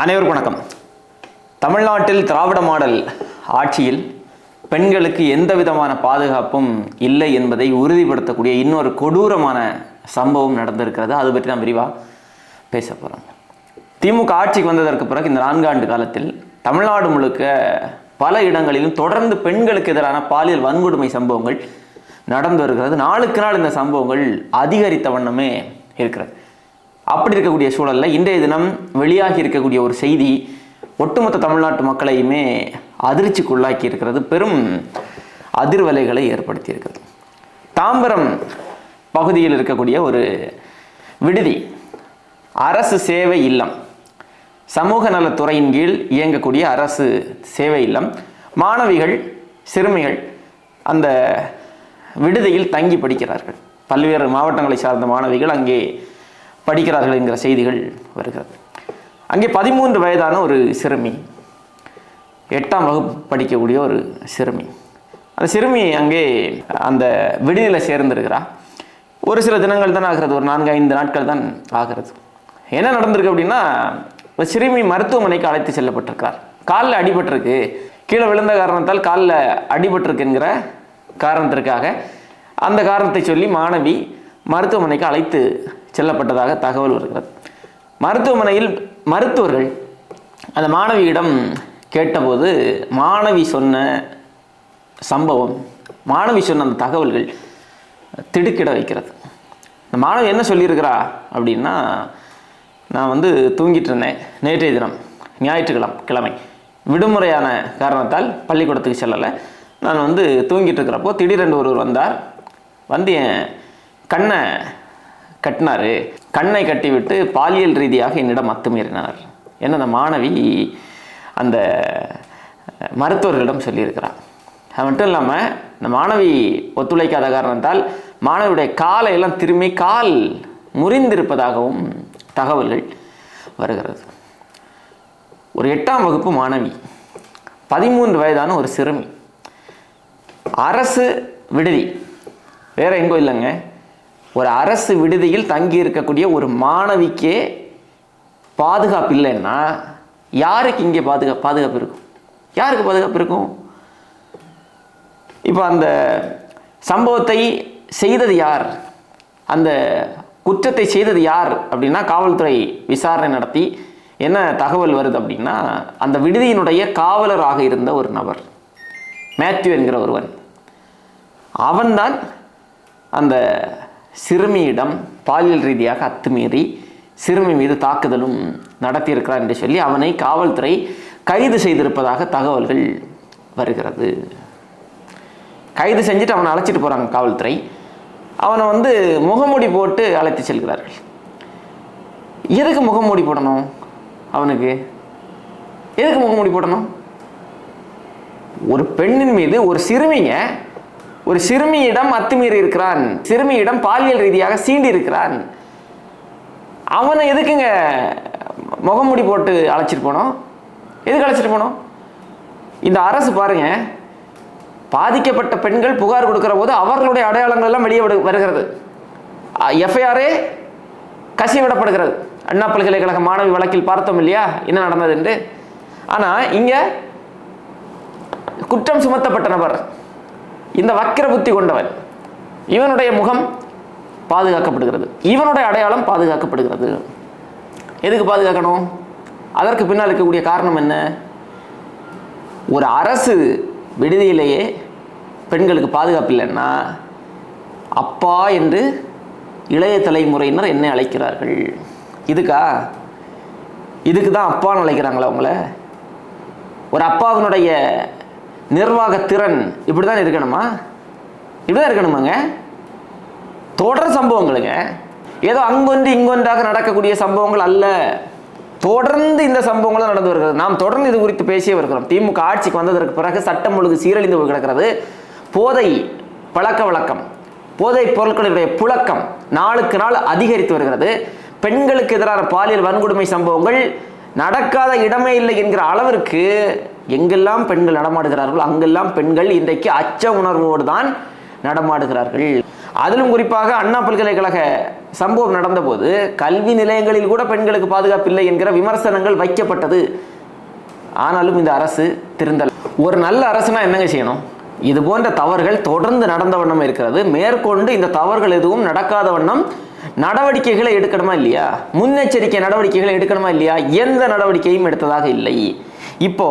அனைவருக்கும் வணக்கம். தமிழ்நாட்டில் திராவிட மாடல் ஆட்சியில் பெண்களுக்கு எந்த விதமான பாதுகாப்பும் இல்லை என்பதை உறுதிப்படுத்தக்கூடிய இன்னொரு கொடூரமான சம்பவம் நடந்திருக்கிறது. அது பற்றி நான் விரிவாக பேச போகிறோம் திமுக ஆட்சிக்கு வந்ததற்கு பிறகு இந்த நான்காண்டு காலத்தில் தமிழ்நாடு முழுக்க பல இடங்களிலும் தொடர்ந்து பெண்களுக்கு எதிரான பாலியல் வன்கொடுமை சம்பவங்கள் நடந்து வருகிறது. நாளுக்கு நாள் இந்த சம்பவங்கள் அதிகரித்த வண்ணமே இருக்கிறது. அப்படி இருக்கக்கூடிய சூழலில் இன்றைய தினம் வெளியாகி இருக்கக்கூடிய ஒரு செய்தி ஒட்டுமொத்த தமிழ்நாட்டு மக்களையுமே அதிர்ச்சிக்குள்ளாக்கி இருக்கிறது. பெரும் அதிர்வலைகளை ஏற்படுத்தி இருக்கிறது. தாம்பரம் பகுதியில் இருக்கக்கூடிய ஒரு விடுதி அரசு சேவை இல்லம். சமூக நலத்துறையின் கீழ் இயங்கக்கூடிய அரசு சேவை இல்லம். மாணவிகள் சிறுமிகள் அந்த விடுதியில் தங்கி படிக்கிறார்கள். பல்வேறு மாவட்டங்களை சார்ந்த மாணவிகள் அங்கே படிக்கிறார்கள் என்கிற செய்திகள் வருகிறது. அங்கே பதிமூன்று வயதான ஒரு சிறுமி எட்டாம் வகுப்பு படிக்கக்கூடிய ஒரு சிறுமி. அந்த சிறுமி அங்கே அந்த விடுதியில் சேர்ந்திருக்கிறா. ஒரு சில தினங்கள் தான் ஆகிறது ஒரு நான்கு ஐந்து நாட்கள் தான் ஆகிறது. என்ன நடந்திருக்கு அப்படின்னா ஒரு சிறுமி மருத்துவமனைக்கு அழைத்து செல்லப்பட்டிருக்கார் காலில் அடிபட்டிருக்கு. கீழே விழுந்த காரணத்தால் காலில் அடிபட்டிருக்குங்கிற காரணத்திற்காக அந்த காரணத்தை சொல்லி மாணவி மருத்துவமனைக்கு அழைத்து செல்லப்பட்டதாக தகவல் வருகிறது. மருத்துவமனையில் மருத்துவர்கள் அந்த மாணவியிடம் கேட்டபோது மாணவி சொன்ன சம்பவம் மாணவி சொன்ன அந்த தகவல்கள் திடுக்கிட வைக்கிறது. இந்த மாணவி என்ன சொல்லியிருக்கிறா? அப்படின்னா நான் வந்து தூங்கிட்டு இருந்தேன். நேற்றைய தினம் ஞாயிற்றுக்கிழமை கிழமை. விடுமுறையான காரணத்தால் பள்ளிக்கூடத்துக்கு செல்லலை. நான் வந்து தூங்கிட்டு இருக்கிறப்போ திடீரென்று ஒருவர் வந்தார். வந்து என் கண்ணை கட்டினாரு. கண்ணை கட்டிவிட்டு பாலியல் ரீதியாக என்னிடம் அத்துமீறினார். என்ன அந்த மாணவி அந்த மருத்துவர்களிடம் சொல்லியிருக்கிறார். அது மட்டும் இல்லாமல் இந்த மாணவி ஒத்துழைக்காத காரணத்தால் மாணவியுடைய காலை எல்லாம் திரும்பி கால் முறிந்திருப்பதாகவும் தகவல்கள் வருகிறது. ஒரு எட்டாம் வகுப்பு மாணவி பதிமூன்று வயதான ஒரு சிறுமி. அரசு விடுதி. வேற எங்கோ இல்லைங்க. ஒரு அரசு விடுதியில் தங்கி இருக்கக்கூடிய ஒரு மாணவிக்கே பாதுகாப்பு இல்லைன்னா யாருக்கு இங்கே பாதுகா பாதுகாப்பு இருக்கும்? யாருக்கு பாதுகாப்பு இருக்கும்? இப்போ அந்த சம்பவத்தை செய்தது யார்? அந்த குற்றத்தை செய்தது யார் அப்படின்னா காவல்துறை விசாரணை நடத்தி என்ன தகவல் வருது அப்படின்னா அந்த விடுதியினுடைய காவலராக இருந்த ஒரு நபர் மேத்யூ என்கிற ஒருவன். அவன்தான் அந்த சிறுமியிடம் பாலியல் ரீதியாக அத்துமீறி சிறுமி மீது தாக்குதலும் நடத்தியிருக்கிறார் என்று சொல்லி அவனை காவல்துறை கைது செய்திருப்பதாக தகவல்கள் வருகிறது. கைது செஞ்சுட்டு அவனை அழைச்சிட்டு போகிறாங்க காவல்துறை. அவனை வந்து முகமூடி போட்டு அழைத்து செல்கிறார்கள். எதுக்கு முகமூடி போடணும் அவனுக்கு? எதுக்கு முகமூடி போடணும்? ஒரு பெண்ணின் மீது ஒரு சிறுமிங்க ஒரு சிறுமியிடம் அத்துமீறி இருக்கிறான். சிறுமியிடம் பாலியல் ரீதியாக சீண்டி இருக்கிறான். அவனை எதுக்குங்க முகமூடி போட்டு அழைச்சிட்டு போனோம்? எதுக்கு அழைச்சிட்டு போனோம்? இந்த அரசு பாருங்க பாதிக்கப்பட்ட பெண்கள் புகார் கொடுக்குற போது அவர்களுடைய அடையாளங்கள் எல்லாம் வெளியே விடு- வருகிறது. எஃப்ஐஆரே கசிவிடப்படுகிறது. அண்ணா பல்கலைக்கழக மாணவி வழக்கில் பார்த்தோம் இல்லையா? என்ன நடந்தது என்று? ஆனால் இங்கே குற்றம் சுமத்தப்பட்ட நபர். இந்த வக்கிர புத்தி கொண்டவன். இவனுடைய முகம் பாதுகாக்கப்படுகிறது. இவனுடைய அடையாளம் பாதுகாக்கப்படுகிறது. எதுக்கு பாதுகாக்கணும்? அதற்கு பின்னால் இருக்கக்கூடிய காரணம் என்ன? ஒரு அரசு விடுதியிலேயே பெண்களுக்கு பாதுகாப்பு இல்லைன்னா அப்பா என்று இளைய தலைமுறையினர் என்னை அழைக்கிறார்கள். இதுக்கா? இதுக்கு தான் அப்பான்னு அழைக்கிறாங்களா அவங்கள ஒரு அப்பாவினுடைய நிர்வாக திறன் இப்படி தான் இருக்கணுமா? இப்படி தான் இருக்கணுமாங்க? தொடர் சம்பவங்களுங்க. ஏதோ அங்கொன்று இங்கொன்றாக நடக்கக்கூடிய சம்பவங்கள் அல்ல. தொடர்ந்து இந்த சம்பவங்களும் நடந்து வருகிறது. நாம் தொடர்ந்து இது குறித்து பேசியே வருகிறோம். திமுக ஆட்சிக்கு வந்ததற்கு பிறகு சட்டம் ஒழுங்கு சீரழிந்து கிடக்கிறது போதை பழக்க வழக்கம் போதை பொருட்களுடைய புழக்கம் நாளுக்கு நாள் அதிகரித்து வருகிறது. பெண்களுக்கு எதிரான பாலியல் வன்கொடுமை சம்பவங்கள் நடக்காத இடமே இல்லை என்கிற அளவிற்கு எங்கெல்லாம் பெண்கள் நடமாடுகிறார்களோ அங்கெல்லாம் பெண்கள் இன்றைக்கு அச்ச உணர்வோடு தான் நடமாடுகிறார்கள். அதிலும் குறிப்பாக அண்ணா பல்கலைக்கழக சம்பவம் நடந்தபோது கல்வி நிலையங்களில் கூட பெண்களுக்கு பாதுகாப்பு இல்லை என்கிற விமர்சனங்கள் வைக்கப்பட்டது. ஆனாலும் இந்த அரசு திருந்தல். ஒரு நல்ல அரசுனா என்னங்க செய்யணும்? இது போன்ற தவறுகள் தொடர்ந்து நடந்த வண்ணம் இருக்கிறது. மேற்கொண்டு இந்த தவறுகள் எதுவும் நடக்காத வண்ணம் நடவடிக்கைகளை எடுக்கணுமா இல்லையா? முன்னெச்சரிக்கை நடவடிக்கைகளை எடுக்கணுமா இல்லையா? எந்த நடவடிக்கையும் எடுத்ததாக இல்லை. இப்போ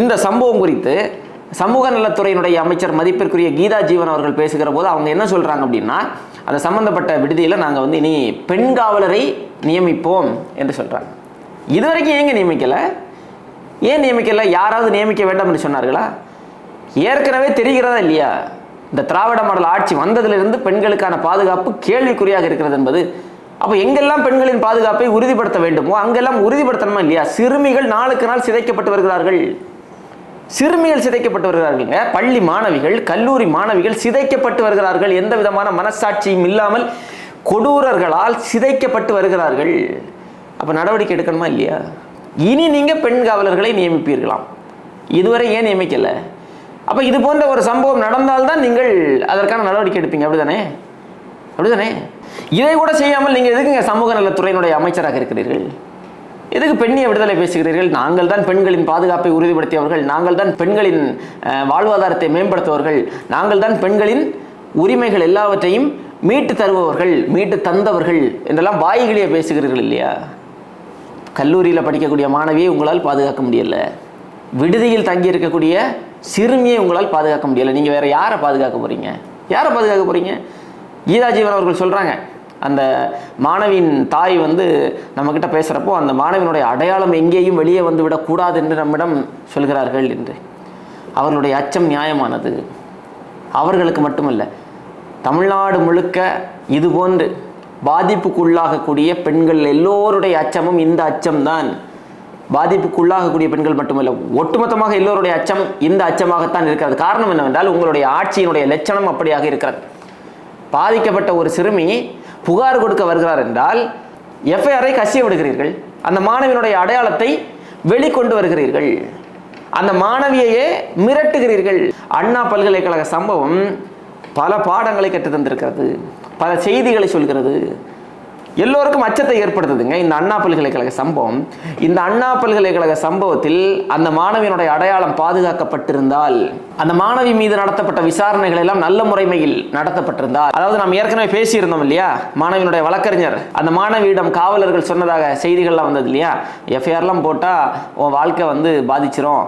இந்த சம்பவம் குறித்து சமூக நலத்துறையினுடைய அமைச்சர் மதிப்பிற்குரிய கீதா ஜீவன் அவர்கள் பேசுகிற போது அவங்க என்ன சொல்றாங்க அப்படின்னா அந்த சம்பந்தப்பட்ட விடுதியில் நாங்கள் வந்து இனி பெண் காவலரை நியமிப்போம் என்று சொல்றாங்க. இதுவரைக்கும் ஏங்க நியமிக்கலை? ஏன் நியமிக்கல? யாராவது நியமிக்க வேண்டாம் என்று சொன்னார்களா? ஏற்கனவே தெரிகிறதா இல்லையா? இந்த திராவிட மாடல் ஆட்சி வந்ததிலிருந்து பெண்களுக்கான பாதுகாப்பு கேள்விக்குறியாக இருக்கிறது என்பது. அப்போ எங்கெல்லாம் பெண்களின் பாதுகாப்பை உறுதிப்படுத்த வேண்டுமோ அங்கெல்லாம் உறுதிப்படுத்தணுமா இல்லையா? சிறுமிகள் நாளுக்கு நாள் சிதைக்கப்பட்டு வருகிறார்கள். சிறுமிகள் சிதைக்கப்பட்டு வருகிறார்கள்ங்க பள்ளி மாணவிகள் கல்லூரி மாணவிகள் சிதைக்கப்பட்டு வருகிறார்கள். எந்த விதமான மனசாட்சியும் இல்லாமல் கொடூரர்களால் சிதைக்கப்பட்டு வருகிறார்கள். அப்போ நடவடிக்கை எடுக்கணுமா இல்லையா? இனி நீங்கள் பெண் காவலர்களை நியமிப்பீர்களாம். இதுவரை ஏன் நியமிக்கலை? அப்போ இது போன்ற ஒரு சம்பவம் நடந்தால்தான் நீங்கள் அதற்கான நடவடிக்கை எடுப்பீங்க. அப்படிதானே? அப்படிதானே? இதை கூட செய்யாமல் நீங்கள் எதுக்குங்க சமூக நலத்துறையினுடைய அமைச்சராக இருக்கிறீர்கள்? எதுக்கு பெண்ணிய விடுதலை பேசுகிறீர்கள்? நாங்கள் தான் பெண்களின் பாதுகாப்பை உறுதிப்படுத்தியவர்கள். நாங்கள் தான் பெண்களின் வாழ்வாதாரத்தை மேம்படுத்துவர்கள் நாங்கள் தான் பெண்களின் உரிமைகள் எல்லாவற்றையும் மீட்டு தருபவர்கள் மீட்டு தந்தவர்கள் என்றெல்லாம் வாய்களியே பேசுகிறீர்கள் இல்லையா? கல்லூரியில் படிக்கக்கூடிய மாணவியை உங்களால் பாதுகாக்க முடியல. விடுதியில் தங்கி இருக்கக்கூடிய சிறுமியை உங்களால் பாதுகாக்க முடியலை. நீங்கள் வேறு யாரை பாதுகாக்க போகிறீங்க யாரை பாதுகாக்க போகிறீங்க கீதாஜீவன் அவர்கள் சொல்கிறாங்க அந்த மாணவியின் தாய் வந்து நம்மக்கிட்ட பேசுகிறப்போ அந்த மாணவியினுடைய அடையாளம் எங்கேயும் வெளியே வந்து விடக்கூடாது என்று நம்மிடம் சொல்கிறார்கள் என்று. அவர்களுடைய அச்சம் நியாயமானது. அவர்களுக்கு மட்டுமல்ல தமிழ்நாடு முழுக்க இது போன்று பாதிப்புக்குள்ளாகக்கூடிய பெண்கள் எல்லோருடைய அச்சமும் இந்த அச்சம்தான். பாதிப்புக்குள்ளாகக்கூடிய பெண்கள் மட்டுமல்ல ஒட்டுமொத்தமாக எல்லோருடைய அச்சம் இந்த அச்சமாகத்தான் இருக்கிறது. காரணம் என்னவென்றால் உங்களுடைய ஆட்சியினுடைய லட்சணம் அப்படியாக இருக்கிறது. பாதிக்கப்பட்ட ஒரு சிறுமி புகார் கொடுக்க வருகிறார் என்றால் எஃப்ஐஆரை கசிய விடுகிறீர்கள். அந்த மாணவியினுடைய அடையாளத்தை வெளிக்கொண்டு வருகிறீர்கள். அந்த மாணவியையே மிரட்டுகிறீர்கள். அண்ணா பல்கலைக்கழக சம்பவம் பல பாடங்களை கற்றுத் தந்திருக்கிறது பல செய்திகளை சொல்கிறது எல்லோருக்கும் அச்சத்தை ஏற்படுத்துதுங்க. இந்த அண்ணா பல்கலைக்கழக சம்பவம். இந்த அண்ணா பல்கலைக்கழக சம்பவத்தில் அந்த மாணவியினுடைய அடையாளம் பாதுகாக்கப்பட்டிருந்தால் அந்த மாணவி மீது நடத்தப்பட்ட விசாரணைகள் எல்லாம் நல்ல முறைமையில் நடத்தப்பட்டிருந்தால் அதாவது நாம் ஏற்கனவே பேசியிருந்தோம் இல்லையா? மாணவியினுடைய வழக்கறிஞர் அந்த மாணவியிடம் காவலர்கள் சொன்னதாக செய்திகள்லாம் வந்தது இல்லையா? எஃப்ஐஆர்லாம் போட்டால் உன் வாழ்க்கை வந்து பாதிச்சிரும்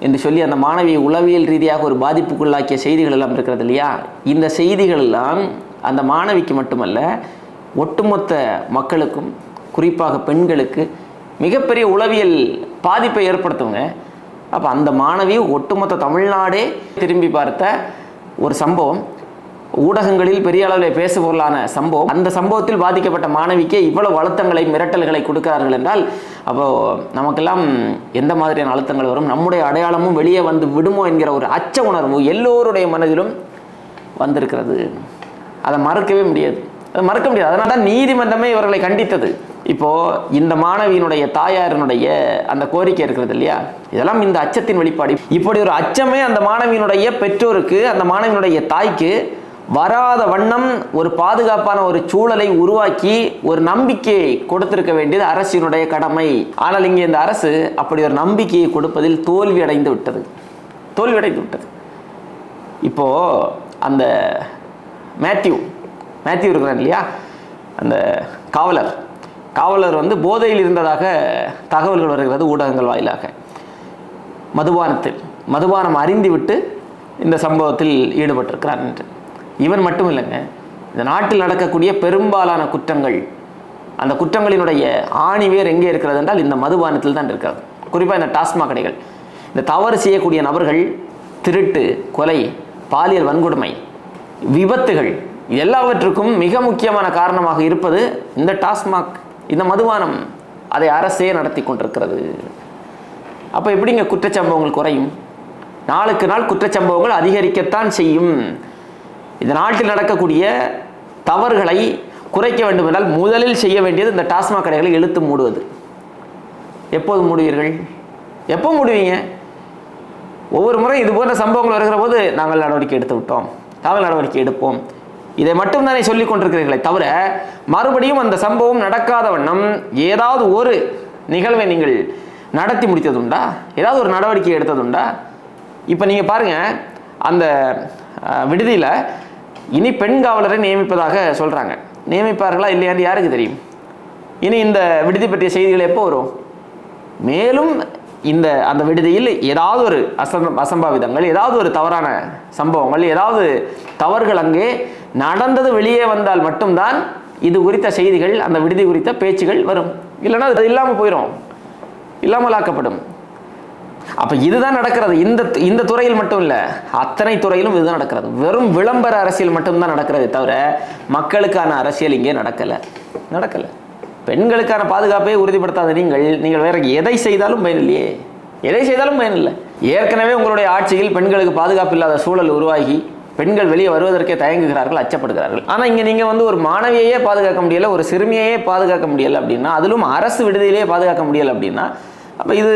என்று சொல்லி அந்த மாணவியை உளவியல் ரீதியாக ஒரு பாதிப்புக்குள்ளாக்கிய செய்திகள் எல்லாம் இருக்கிறது இல்லையா? இந்த செய்திகள் எல்லாம் அந்த மாணவிக்கு மட்டுமல்ல ஒட்டுமொத்த மக்களுக்கும் குறிப்பாக பெண்களுக்கு மிகப்பெரிய உளவியல் பாதிப்பை ஏற்படுத்துவங்க. அப்போ அந்த மாணவி ஒட்டுமொத்த தமிழ்நாடே திரும்பி பார்த்த ஒரு சம்பவம். ஊடகங்களில் பெரிய அளவில் பேசுபொருளான சம்பவம். அந்த சம்பவத்தில் பாதிக்கப்பட்ட மாணவிக்கு இவ்வளவு அழுத்தங்களை மிரட்டல்களை கொடுக்கிறார்கள் என்றால் அப்போ நமக்கெல்லாம் எந்த மாதிரியான அழுத்தங்கள் வரும்? நம்முடைய அடையாளமும் வெளியே வந்து விடுமோ என்கிற ஒரு அச்ச உணர்வு எல்லோருடைய மனதிலும் வந்திருக்கிறது. அதை மறக்கவே முடியாது. மறக்க முடியாது. அதனால தான் நீதிமன்றமே இவர்களை கண்டித்தது. இப்போ இந்த மாணவியினுடைய தாயாரினுடைய அந்த கோரிக்கை இருக்கிறது இல்லையா? இதெல்லாம் இந்த அச்சத்தின் வெளிப்பாடு. இப்படி ஒரு அச்சமே அந்த மாணவியினுடைய பெற்றோருக்கு அந்த மாணவியினுடைய தாய்க்கு வராத வண்ணம் ஒரு பாதுகாப்பான ஒரு சூழலை உருவாக்கி ஒரு நம்பிக்கையை கொடுத்திருக்க வேண்டியது அரசினுடைய கடமை. ஆனால் இங்கே இந்த அரசு அப்படி ஒரு நம்பிக்கையை கொடுப்பதில் தோல்வி அடைந்து விட்டது. தோல்வி அடைந்து விட்டது. இப்போ அந்த மேத்யூ மேத்யூ இருக்கிறார் இல்லையா? அந்த காவலர். காவலர் வந்து போதையில் இருந்ததாக தகவல்கள் வருகிறது ஊடகங்கள் வாயிலாக. மதுபானத்தில். மதுபானம் அறிந்துவிட்டு இந்த சம்பவத்தில் ஈடுபட்டிருக்கிறார் என்று. இவன் மட்டும் இல்லைங்க. இந்த நாட்டில் நடக்கக்கூடிய பெரும்பாலான குற்றங்கள் அந்த குற்றங்களினுடைய ஆணிவேர் எங்கே இருக்கிறது என்றால் இந்த மதுபானத்தில் தான் இருக்கிறது. குறிப்பாக இந்த டாஸ்மாக் கடைகள். இந்த தவறு செய்யக்கூடிய நபர்கள் திருட்டு கொலை பாலியல் வன்கொடுமை விபத்துகள் எல்லாவற்றுக்கும் மிக முக்கியமான காரணமாக இருப்பது இந்த டாஸ்மாக் இந்த மதுபானம் அதை அரசே நடத்தி கொண்டிருக்கிறது. அப்போ எப்படிங்க குற்றச்சம்பவங்கள் குறையும்? நாளுக்கு நாள் குற்றச்சம்பவங்கள் அதிகரிக்கத்தான் செய்யும். இந்த நாட்டில் நடக்கக்கூடிய தவறுகளை குறைக்க வேண்டும் என்றால் முதலில் செய்ய வேண்டியது இந்த டாஸ்மாக் கடைகளை இழுத்து மூடுவது. எப்போது மூடுவீர்கள்? எப்போ மூடுவீங்க? ஒவ்வொரு முறை இது போன்ற சம்பவங்கள் வருகிற போது நாங்கள் நடவடிக்கை எடுத்து விட்டோம் நாங்கள் நடவடிக்கை எடுப்போம். இதை மட்டும் தானே சொல்லிக் கொண்டிருக்கிறீர்களே தவிர மறுபடியும் அந்த சம்பவம் நடக்காத வண்ணம் ஏதாவது ஒரு நிகழ்வை நீங்கள் நடத்தி முடித்ததுண்டா? ஏதாவது ஒரு நடவடிக்கை எடுத்ததுண்டா? இப்போ நீங்கள் பாருங்கள் அந்த விடுதியில் இனி பெண் காவலரை நியமிப்பதாக சொல்கிறாங்க நியமிப்பார்களா இல்லையான்னு யாருக்கு தெரியும்? இனி இந்த விடுதி பற்றிய செய்திகள் எப்போ வரும்? மேலும் இந்த அந்த விடுதியில் ஏதாவது ஒரு அசம் அசம்பாவிதங்கள் ஏதாவது ஒரு தவறான சம்பவங்கள் ஏதாவது தவறுகள் அங்கே நடந்தது வெளியே வந்தால் மட்டும்தான் இது குறித்த செய்திகள் அந்த விடுதி குறித்த பேச்சுகள் வரும். இல்லைன்னா அது இல்லாமல் போயிடும் இல்லாமல் ஆக்கப்படும். அப்போ இதுதான் நடக்கிறது. இந்த இந்த துறையில் மட்டும் இல்லை அத்தனை துறையிலும் இதுதான் நடக்கிறது. வெறும் விளம்பர அரசியல் மட்டும்தான் நடக்கிறதே தவிர மக்களுக்கான அரசியல் இங்கே நடக்கலை. நடக்கலை. பெண்களுக்கான பாதுகாப்பை உறுதிப்படுத்தாத நீங்கள் நீங்கள் வேற எதை செய்தாலும் பயன் இல்லையே. எதை செய்தாலும் பயன் இல்லை. ஏற்கனவே உங்களுடைய ஆட்சியில் பெண்களுக்கு பாதுகாப்பு இல்லாத சூழல் உருவாகி பெண்கள் வெளியே வருவதற்கே தயங்குகிறார்கள் அச்சப்படுகிறார்கள். ஆனால் இங்கே நீங்கள் வந்து ஒரு மாணவியையே பாதுகாக்க முடியலை ஒரு சிறுமியையே பாதுகாக்க முடியலை அப்படின்னா அதிலும் அரசு விடுதியிலேயே பாதுகாக்க முடியலை அப்படின்னா அப்போ இது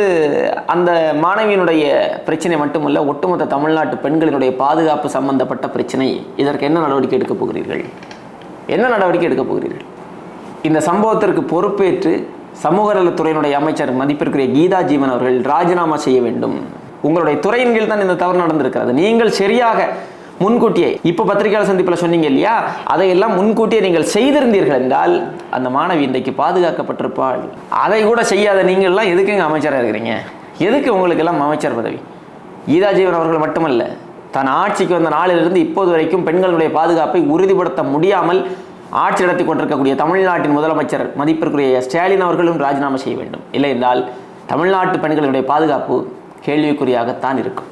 அந்த மாணவியினுடைய பிரச்சனை மட்டுமல்ல ஒட்டுமொத்த தமிழ்நாட்டு பெண்களினுடைய பாதுகாப்பு சம்பந்தப்பட்ட பிரச்சனை. இதற்கு என்ன நடவடிக்கை எடுக்கப் போகிறீர்கள்? என்ன நடவடிக்கை எடுக்கப் போகிறீர்கள்? இந்த சம்பவத்திற்கு பொறுப்பேற்று சமூக நலத்துறையினுடைய அமைச்சர் மதிப்பிற்குரிய கீதா ஜீவன் அவர்கள் ராஜினாமா செய்ய வேண்டும். உங்களுடைய துறையின் கீழ் தான் இந்த தவறு நடந்திருக்கிறது. நீங்கள் சரியாக முன்கூட்டியே இப்போ பத்திரிகையாளர் சந்திப்பில் சொன்னீங்க இல்லையா? அதையெல்லாம் முன்கூட்டியே நீங்கள் செய்திருந்தீர்கள் என்றால் அந்த மாணவி இன்றைக்கு பாதுகாக்கப்பட்டிருப்பாள். அதை கூட செய்யாத நீங்கள்லாம் எதுக்குங்க அமைச்சராக இருக்கிறீங்க? எதுக்கு உங்களுக்கு எல்லாம் அமைச்சர் பதவி? கீதா ஜீவன் அவர்கள் மட்டுமல்ல தன் ஆட்சிக்கு வந்த நாளிலிருந்து இப்போது வரைக்கும் பெண்களுடைய பாதுகாப்பை உறுதிப்படுத்த முடியாமல் ஆட்சி நடத்தி கொண்டிருக்கக்கூடிய தமிழ்நாட்டின் முதலமைச்சர் மதிப்பிற்குரிய ஸ்டாலின் அவர்களும் ராஜினாமா செய்ய வேண்டும். இல்லை என்றால் தமிழ்நாட்டு பெண்களுடைய பாதுகாப்பு கேள்விக்குறியாகத்தான் இருக்கும்.